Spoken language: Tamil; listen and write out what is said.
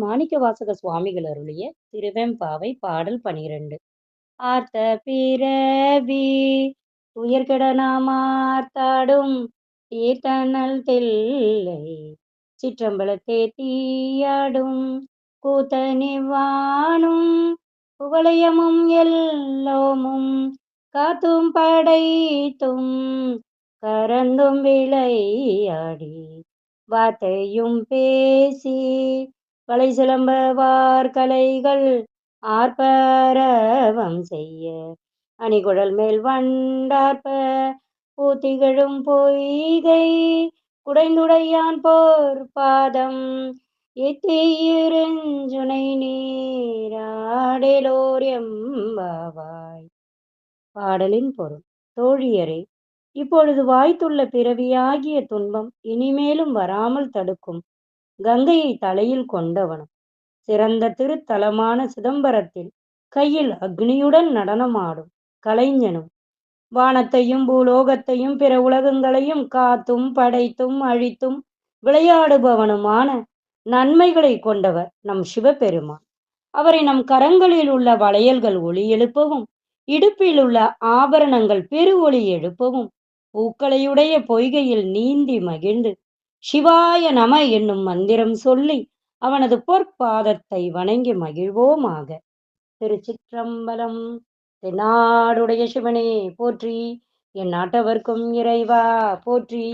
மாணிக்கவாசக சுவாமிகள் அருளிய திருவெம்பாவை பாடல் பனிரெண்டு. ஆர்த்த பிறவி உயர்கட நாமார்த்தாடும் தீர்த்தனல் தில்லை சிற்றம்பலத்தே தீயாடும் கூத்தனிவானும் குவளையமும் எல்லோமும் காத்தும் படைத்தும் கரந்தும் விளையாடி வார்த்தையும் பேசி வளை சிலம்பவார் கலைகள் ஆர்ப்பரவம் செய்ய. அணிகுழல் மேல் வண்டார்ப்ப பூத்திகழும் பொய்கை குடைந்துடையான் போர் பாதம் எத்தியிருஞ்சுனை நீராடலோர் எம்பாவாய். பாடலின் பொருள் தோழியரே இப்பொழுது வாய்த்துள்ள பிறவியாகிய துன்பம் இனிமேலும் வராமல் தடுக்கும். கங்கையை தலையில் கொண்டவனும் சிறந்த திருத்தலமான சிதம்பரத்தில் கையில் அக்னியுடன் நடனமாடும் கலைஞனும் வானத்தையும் பூலோகத்தையும் பிற உலகங்களையும் காத்தும் படைத்தும் அழித்தும் விளையாடுபவனுமான நன்மைகளை கொண்டவர் நம் சிவபெருமான். அவரை நம் கரங்களில் உள்ள வளையல்கள் ஒளி எழுப்பவும் இடுப்பில் உள்ள ஆபரணங்கள் பெரு ஒளி எழுப்பவும் பூக்களையுடைய பொய்கையில் நீந்தி மகிழ்ந்து சிவாய நம என்னும் மந்திரம் சொல்லி அவனது பொற்பாதத்தை வணங்கி மகிழ்வோமாக. திருச்சிற்றம்பலம் தென்னாடுடைய சிவனே போற்றி என் நாட்டவர்க்கும் இறைவா போற்றி.